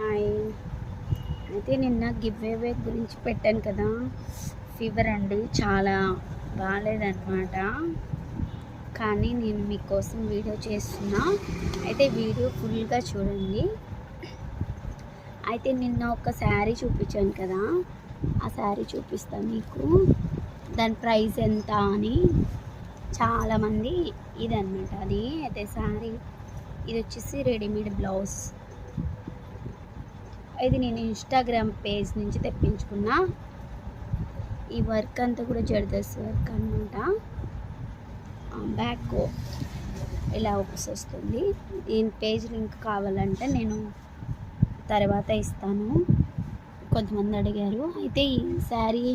Hi. అయితే నిన్న give away గురించి పెట్టాను కదా. ఫీవర్ అండి. చాలా బాగాలేదన్నమాట. కానీ నేను మీకోసం వీడియో చేస్తున్నా. అయితే వీడియో ఫుల్గా చూడండి. అయితే నిన్న ఒక శారీ చూపించాను కదా. ఆ శారీ చూపిస్తాను మీకు. దాని ప్రైస్ ఎంత అని. చాలామంది ఇదన్నమాట అది. అయితే శారీ. ఇది వచ్చేసి రెడీమేడ్ బ్లౌజ్. ఇది నేను ఇన్స్టాగ్రామ్ పేజ్ నుంచి తెప్పించుకున్నా. ఈ వర్క్ అంతా కూడా జర్దస్ వర్క్ అనమాట బ్యాక్ ఇలా ఒకసి వస్తుంది. దీని పేజ్ లింక్ కావాలంటే నేను తర్వాత ఇస్తాను. కొంతమంది అడిగారు. అయితే ఈ శారీ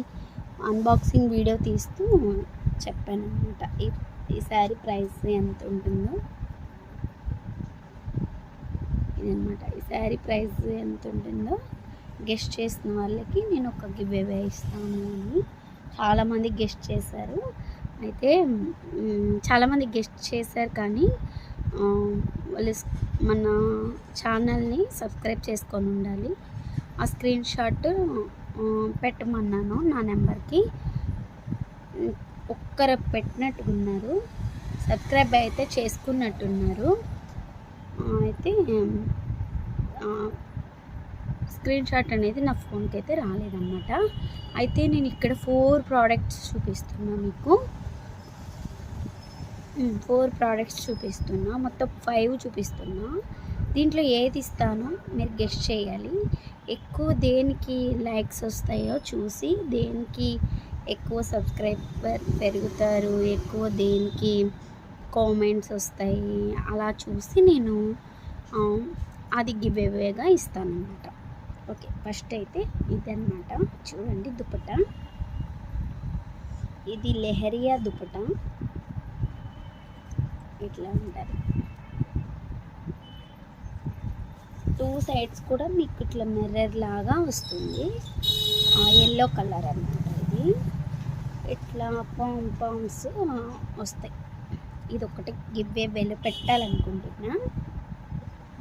అన్బాక్సింగ్ వీడియో తీస్తూ చెప్పాను అనమాట ఈ ఈ శారీ ప్రైస్ ఎంత ఉంటుందో. ఇదనమాట ఈ శారీ ప్రైస్ ఎంత ఉంటుందో గెస్ట్ చేసిన వాళ్ళకి నేను ఒక గివ్ అవే ఇస్తాను అని చాలామంది గెస్ట్ చేశారు. అయితే చాలామంది గెస్ట్ చేశారు కానీ వాళ్ళు మన ఛానల్ని సబ్స్క్రైబ్ చేసుకొని ఉండాలి. ఆ స్క్రీన్ షాట్ పెట్టమన్నాను నా నెంబర్కి. ఒక్కరు ఒక్కరు పెట్టినట్టున్నారు. సబ్స్క్రైబ్ అయితే చేసుకున్నట్టున్నారు. అయితే స్క్రీన్ షాట్ అనేది నా ఫోన్కి అయితే రాలేదన్నమాట. అయితే నేను ఇక్కడ ఫోర్ ప్రోడక్ట్స్ చూపిస్తున్నా మీకు. ఫోర్ ప్రోడక్ట్స్ చూపిస్తున్నా. మొత్తం ఫైవ్ చూపిస్తున్నా. దీంట్లో ఏది ఇస్తానో మీరు గెస్ట్ చేయాలి. ఎక్కువ దేనికి లైక్స్ వస్తాయో చూసి దేనికి ఎక్కువ సబ్స్క్రైబర్ పెరుగుతారు ఎక్కువ దేనికి కామెంట్స్ వస్తాయి. అలా చూసి నేను అది గివ్ అవేగా ఇస్తానన్నమాట. ఓకే ఫస్ట్ అయితే ఇదన్నమాట. చూడండి దుపట ఇది లెహరియా దుపట ఇట్లా ఉంటుంది. టూ సైడ్స్ కూడా మీకు ఇట్లా మిర్రర్ లాగా వస్తుంది. ఎల్లో కలర్ అన్నమాట ఇది. ఇట్లా పామ్ పామ్స్ వస్తాయి. ఇది ఒకటి గివ్ వేలు పెట్టాలనుకుంటున్నా.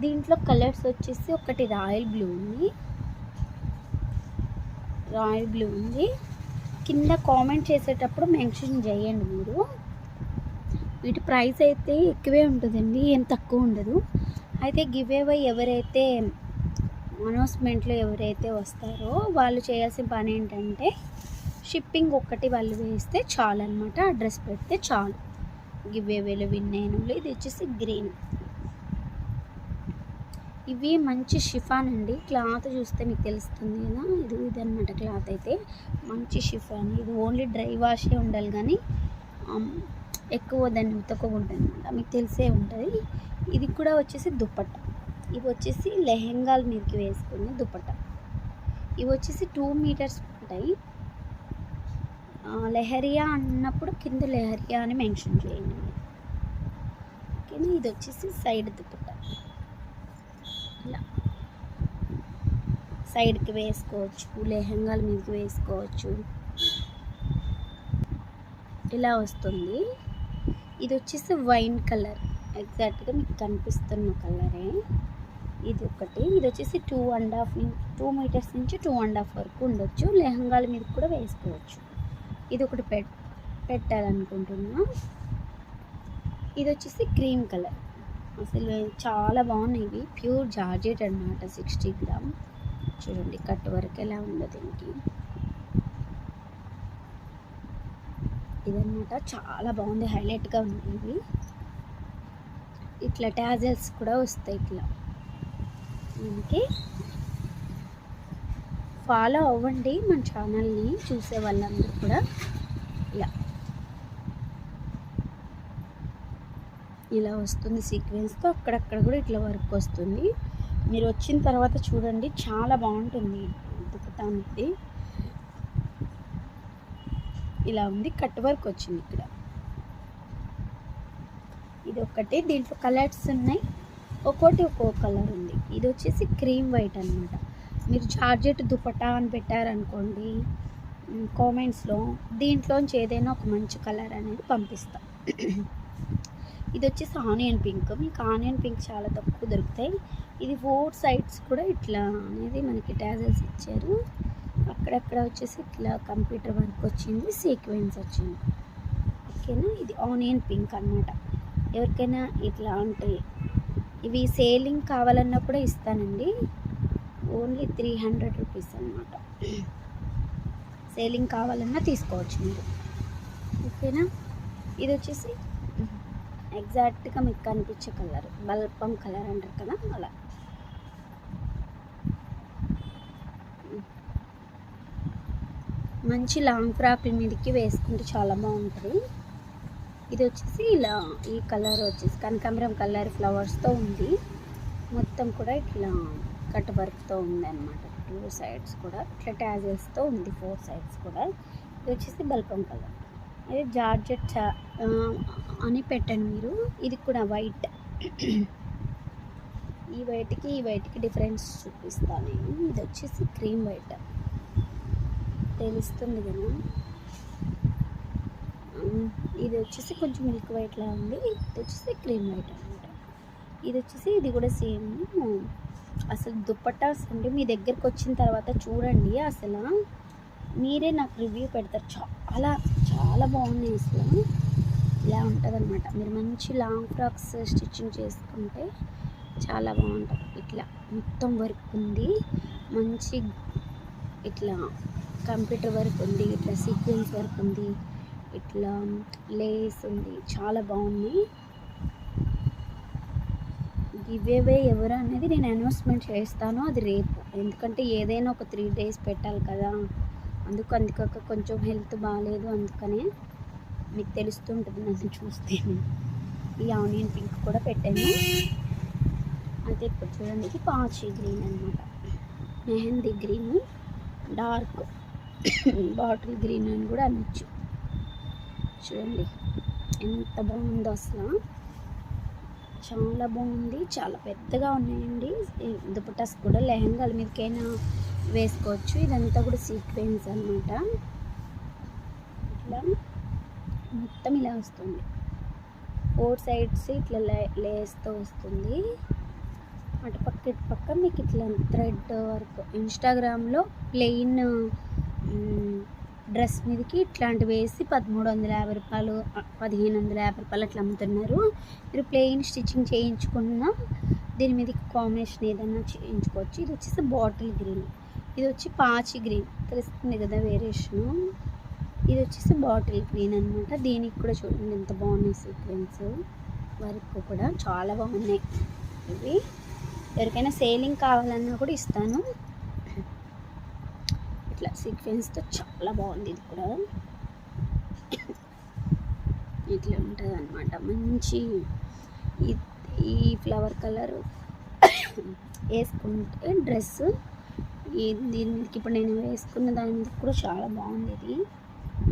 దీంట్లో కలర్స్ వచ్చేసి ఒకటి రాయల్ బ్లూ ఉంది. రాయల్ బ్లూ ఉంది. కింద కామెంట్ చేసేటప్పుడు మెన్షన్ చేయండి మీరు. వీటి ప్రైస్ అయితే ఎక్కువే ఉంటుందండి ఏం తక్కువ ఉండదు. అయితే గివ్ అవే ఎవరైతే అనౌన్స్మెంట్లో ఎవరైతే వస్తారో వాళ్ళు చేయాల్సిన పని ఏంటంటే షిప్పింగ్ ఒక్కటి వాళ్ళు వేస్తే చాలు అనమాట అడ్రస్ పెడితే చాలు. గివ్ విన్ అయిన ఇది వచ్చేసి గ్రీన్. ఇవి మంచి షిఫాన్ అండి క్లాత్ చూస్తే మీకు తెలుస్తుంది కదా ఇది ఇదన్నమాట క్లాత్ అయితే. మంచి షిఫాన్. ఇది ఓన్లీ డ్రై వాషే ఉండాలి కానీ ఎక్కువ దాన్ని ఉతకకుండా అనమాట మీకు తెలిసే ఉంటుంది. ఇది కూడా వచ్చేసి దుప్పట్ట. ఇవి వచ్చేసి లెహెంగాల మీదకి వేసుకునే దుప్పట్ట. ఇవి వచ్చేసి టూ మీటర్స్ ఉంటాయి. లెహరియా అన్నప్పుడు కింద లెహరియా అని మెన్షన్ చేయండి. ఓకేనా ఇది వచ్చేసి సైడ్ దుప్పట్ట ఇలా. సైడ్కి వేసుకోవచ్చు లెహంగాల మీదకి వేసుకోవచ్చు. ఇలా వస్తుంది. ఇది వచ్చేసి వైన్ కలర్. ఎగ్జాక్ట్గా మీకు కనిపిస్తున్న కలరే. ఇది ఒకటి. ఇది వచ్చేసి two and half two metres నుంచి టూ అండ్ హాఫ్ వరకు ఉండొచ్చు. లెహంగాల మీద కూడా వేసుకోవచ్చు. ఇది ఒకటి పెట్ పెట్టాలనుకుంటున్నా. ఇది వచ్చేసి క్రీమ్ కలర్. అసలు చాలా బాగున్నాయి ఇవి. ప్యూర్ జార్జెట్ అనమాట సిక్స్టీ గ్రామ్. చూడండి కట్ వరకు ఎలా ఉందో దీనికి. ఇదన్నమాట చాలా బాగుంది హైలైట్గా ఉంది ఇవి. ఇట్లా ట్యాజల్స్ కూడా వస్తాయి ఇట్లా. దీనికి ఫాలో అవ్వండి మన ఛానల్ని చూసే వాళ్ళందరూ కూడా. ఇలా ఇలా వస్తుంది సీక్వెన్స్తో అక్కడక్కడ కూడా ఇట్లా వర్క్ వస్తుంది. మీరు వచ్చిన తర్వాత చూడండి చాలా బాగుంటుంది. దుప్పటానికి ఇలా ఉంది కట్ వర్క్ వచ్చింది ఇక్కడ. ఇది ఒకటి దీంట్లో కలర్స్ ఉన్నాయి. ఒక్కోటి ఒక్కో కలర్ ఉంది. ఇది వచ్చేసి క్రీమ్ వైట్ అన్నమాట. మీరు చార్జెట్ దుపట్టా అని పెట్టారనుకోండి కామెంట్స్లో దీంట్లోంచి ఏదైనా ఒక మంచి కలర్ అనేది పంపిస్తా. ఇది వచ్చేసి ఆనియన్ పింక్ మీకు ఆనియన్ పింక్ చాలా తక్కువ దొరుకుతాయి. ఇది ఫోర్ సైడ్స్ కూడా ఇట్లా అనేది మనకి టాజల్స్ ఇచ్చారు. అక్కడక్కడ వచ్చేసి ఇట్లా కంప్యూటర్ వర్క్ వచ్చింది సీక్వెన్స్ వచ్చింది. ఓకేనా? ఇది ఆనియన్ పింక్ అన్నమాట. ఎవరికైనా ఇట్లా అంటే ఇవి సేలింగ్ కావాలన్నా కూడా ఇస్తానండి. ఓన్లీ త్రీ హండ్రెడ్ రూపీస్ అనమాట సేలింగ్ కావాలన్నా తీసుకోవచ్చు మీరు. ఓకేనా? ఇది వచ్చేసి ఎగ్జాక్ట్గా మీకు కనిపించే కలర్. బల్పం కలర్ అంటారు కదా అలా. మంచి లాంగ్ ఫ్రాక్ల మీదకి వేసుకుంటే చాలా బాగుంటుంది. ఇది వచ్చేసి ఇలా ఈ కలర్ వచ్చేసి కనకాంబరం కలర్ ఫ్లవర్స్తో ఉంది. మొత్తం కూడా ఇట్లా కట్ వర్క్తో ఉంది అనమాట టూ సైడ్స్ కూడా ఇట్లా ట్యాజెస్తో ఉంది ఫోర్ సైడ్స్ కూడా. ఇది వచ్చేసి బల్పం కలర్. అదే జార్జెట్ అని పెట్టండి మీరు. ఇది కూడా వైట్. ఈ వైట్కి ఈ వైట్కి డిఫరెన్స్ చూపిస్తాను నేను. ఇది వచ్చేసి క్రీమ్ వైట్. తెలుస్తుంది కదా? ఇది వచ్చేసి కొంచెం మిల్క్ వైట్లా ఉంది. ఇది వచ్చేసి క్రీమ్ వైట్ అనమాట ఇది వచ్చేసి ఇది కూడా సేమ్ అసలు దుప్పటాస్ అంటే మీ దగ్గరికి వచ్చిన తర్వాత చూడండి అసలు మీరే నాకు రివ్యూ పెడతారు. చాలా చాలా బాగున్నాయి అసలు. ఇలా ఉంటుందన్నమాట. మీరు మంచి లాంగ్ ఫ్రాక్స్ స్టిచ్చింగ్ చేసుకుంటే చాలా బాగుంటుంది. ఇట్లా మొత్తం వర్క్ ఉంది. మంచి ఇట్లా కంప్యూటర్ వర్క్ ఉంది ఇట్లా సీక్వెన్స్ వర్క్ ఉంది ఇట్లా లేస్ ఉంది. చాలా బాగుంది ఇవేవే ఎవరు అనేది నేను అనౌన్స్మెంట్ చేస్తాను అది రేపు. ఎందుకంటే ఏదైనా ఒక త్రీ డేస్ పెట్టాలి కదా. అందుకు అందుకొక కొంచెం హెల్త్ బాగాలేదు అందుకనే మీకు తెలుస్తుంటుంది నన్ను చూస్తే. ఈ ఆనియన్ పింక్ కూడా పెట్టాను. అయితే ఇప్పుడు చూడండి ఇది పాచి గ్రీన్ అనమాట mehndi green dark bottle green అని కూడా అనొచ్చు. చూడండి ఎంత బాగుందో అసలు. చాలా బాగుంది చాలా పెద్దగా ఉన్నాయండి. దుపటాస్ కూడా లెహంగాల మీదకైనా వేసుకోవచ్చు. ఇదంతా కూడా సీక్వెన్స్ అనమాట ఇట్లా మొత్తం ఇలా వస్తుంది. ఫోర్ సైడ్స్ ఇట్లా లే లేస్తో వస్తుంది. అటు పక్క ఇటు పక్క మీకు ఇట్లా థ్రెడ్ వర్క్. ఇన్స్టాగ్రామ్లో ప్లెయిన్ డ్రెస్ మీదకి ఇట్లాంటివి వేసి పదమూడు వందల యాభై రూపాయలు పదిహేను వందల యాభై రూపాయలు అట్లా అమ్ముతున్నారు. మీరు ప్లెయిన్ స్టిచ్చింగ్ చేయించుకున్న దీని మీదకి కాంబినేషన్ ఏదైనా చేయించుకోవచ్చు. ఇది వచ్చేసి బాటిల్ గ్రీన్ ఇది వచ్చి పాచి గ్రీన్ తెలుస్తుంది కదా వేరియేషను ఇది వచ్చేసి బాటిల్ గ్రీన్ అనమాట దీనికి కూడా చూడండి ఎంత బాగున్నాయి సీక్వెన్స్ వర్క్ కూడా చాలా బాగున్నాయి. ఇవి ఎవరికైనా సేలింగ్ కావాలన్నా కూడా ఇస్తాను. ఇట్లా సీక్వెన్స్తో చాలా బాగుంది ఇది కూడా. ఇట్లా ఉంటుంది అనమాట మంచి ఈ ఫ్లవర్ కలర్ వేసుకుంటే డ్రెస్ దీనికి ఇప్పుడు నేను వేసుకున్న దాని మీద కూడా చాలా బాగుంది ఇది.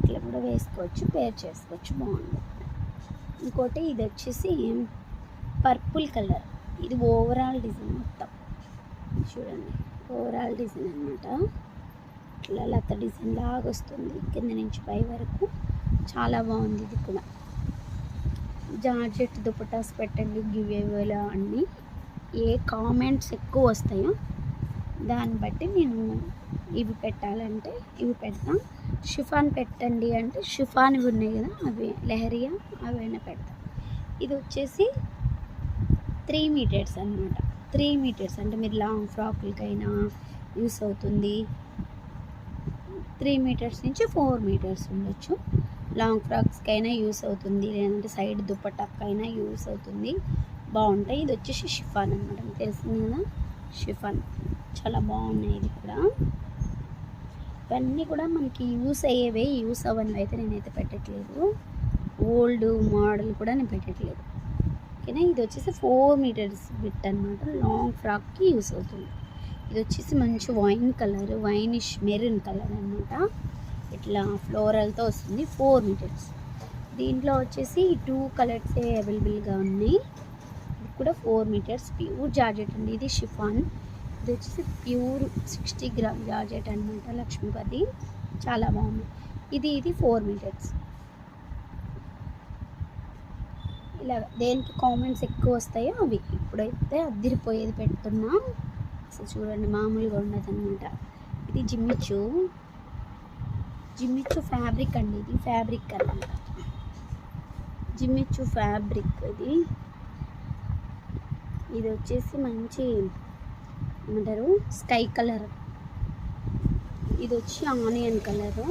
ఇట్లా కూడా వేసుకోవచ్చు పేర్ చేసుకోవచ్చు బాగుంది. ఇంకోటి ఇది వచ్చేసి పర్పుల్ కలర్. ఇది ఓవరాల్ డిజైన్ మొత్తం. చూడండి ఓవరాల్ డిజైన్ అనమాట ఇట్లా లత డిజైన్ లాగా వస్తుంది. కింద నుంచి పై వరకు చాలా బాగుంది ఇది కూడా. జార్జెట్ దుపటాస్ పెట్టండి గివ్ అన్నీ. ఏ కామెంట్స్ ఎక్కువ వస్తాయో దాన్ని బట్టి నేను ఇవి పెట్టాలంటే ఇవి పెడతాం. షిఫాన్ పెట్టండి అంటే షిఫాన్ ఇవి ఉన్నాయి కదా అవి లెహరియా అవైనా పెడతాం. ఇది వచ్చేసి త్రీ మీటర్స్ అనమాట త్రీ మీటర్స్ అంటే మీరు లాంగ్ ఫ్రాక్లకైనా యూస్ అవుతుంది. త్రీ మీటర్స్ నుంచి ఫోర్ మీటర్స్ ఉండొచ్చు. లాంగ్ ఫ్రాక్స్కైనా యూస్ అవుతుంది. లేదంటే సైడ్ దుప్పటాకైనా యూస్ అవుతుంది. బాగుంటాయి. ఇది వచ్చేసి షిఫాన్ అనమాట మీకు తెలిసింది కదా? షిఫాన్. చాలా బాగున్నాయి ఇది కూడా. ఇవన్నీ కూడా మనకి యూస్ అయ్యేవే యూస్ అవ్వనివి అయితే నేనైతే పెట్టట్లేదు. ఓల్డ్ మోడల్ కూడా నేను పెట్టట్లేదు. ఓకేనా? ఇది వచ్చేసి ఫోర్ మీటర్స్ బిట్ అనమాట లాంగ్ ఫ్రాక్కి యూస్ అవుతుంది. ఇది వచ్చేసి మంచి wine colour winish maroon colour అనమాట ఇట్లా ఫ్లోరల్తో వస్తుంది ఫోర్ మీటర్స్. దీంట్లో వచ్చేసి టూ కలర్సే అవైలబుల్గా ఉన్నాయి. ఇది కూడా ఫోర్ మీటర్స్ ప్యూర్ జార్జెట్ అండి ఇది షిఫాన్. ఇది వచ్చేసి ప్యూర్ సిక్స్టీ గ్రామ్ జార్జెట్ అనమాట లక్ష్మీపతి. చాలా బాగుంది. ఇది ఇది ఫోర్ మీటర్స్. ఇలా దేనికి కామెంట్స్ ఎక్కువ వస్తాయో అవి. ఇప్పుడైతే అద్దిరిపోయేది పెడుతున్నా. అసలు చూడండి మామూలుగా ఉండదు అనమాట ఇది జిమ్మిచ్చు. జిమ్మిచ్చు ఫ్యాబ్రిక్ అండి ఇది ఫ్యాబ్రిక్ అనమాట జిమ్మిచ్చు ఫ్యాబ్రిక్ ఇది. ఇది వచ్చేసి మంచి ఏమంటారు? Sky colour. ఇది వచ్చి ఆనియన్ కలరు.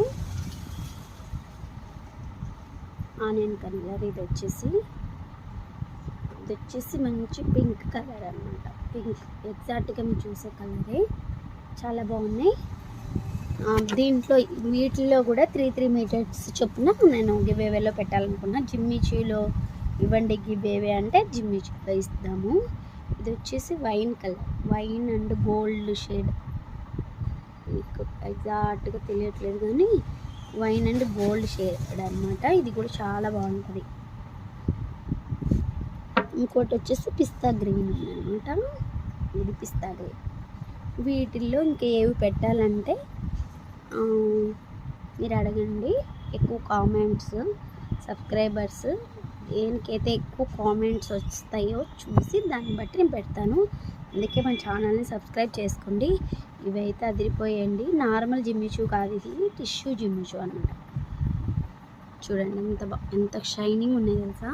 ఆనియన్ కలర్ ఇది వచ్చేసి. ఇది వచ్చేసి మంచి పింక్ కలర్ అనమాట పింక్ ఎగ్జాక్ట్గా మీరు చూసే కలరే. చాలా బాగున్నాయి. దీంట్లో వీటిల్లో కూడా త్రీ త్రీ మీటర్స్ చొప్పున నేను గివేవేలో పెట్టాలనుకున్నా. జిమ్మిచీలో ఇవ్వండి గివేవే అంటే జిమ్మిచీలో ఇస్తాము. ఇది వచ్చేసి wine colour. Wine and gold shade. మీకు ఎగ్జాక్ట్గా తెలియట్లేదు కానీ వైన్ అండ్ గోల్డ్ షేడ్ అనమాట ఇది కూడా చాలా బాగుంటుంది. ఇంకోటి వచ్చేసి పిస్తా గ్రీన్ అనమాట ఇది పిస్తా గ్రీన్. వీటిల్లో ఇంకా ఏవి పెట్టాలంటే మీరు అడగండి. ఎక్కువ కామెంట్స్ సబ్స్క్రైబర్స్ దేనికైతే ఎక్కువ కామెంట్స్ వస్తాయో చూసి దాన్ని బట్టి నేను పెడతాను. అందుకే మన ఛానల్ని సబ్స్క్రైబ్ చేసుకోండి. ఇవైతే అదిరిపోయండి. నార్మల్ జిమ్మిచూ కాదు ఇది. టిష్యూ జిమ్మిచూ అనమాట చూడండి ఎంత ఎంత షైనింగ్ ఉన్నాయి తెలుసా?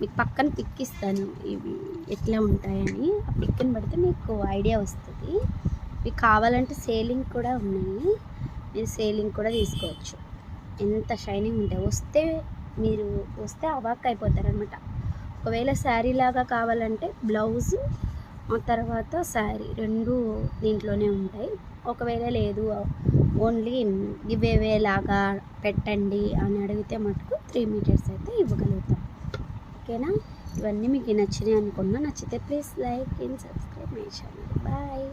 మీకు పక్కన పిక్ ఇస్తాను ఇవి ఎట్లా ఉంటాయని. ఆ పిక్ని పెడితే మీకు ఐడియా వస్తుంది. మీకు కావాలంటే సేలింగ్ కూడా ఉన్నాయి. మీరు సేలింగ్ కూడా తీసుకోవచ్చు. ఎంత షైనింగ్ ఉంటాయి వస్తే మీరు వస్తే అవాక్ అయిపోతారనమాట ఒకవేళ శారీ లాగా కావాలంటే బ్లౌజ్ తర్వాత శారీ రెండు దీంట్లోనే ఉంటాయి. ఒకవేళ లేదు ఓన్లీ ఇవేవేలాగా పెట్టండి అని అడిగితే మటుకు త్రీ మీటర్స్ అయితే ఇవ్వగలుగుతాం. ఓకేనా? ఇవన్నీ మీకు నచ్చినాయి అనుకున్నా నచ్చితే please like and subscribe my channel. Bye.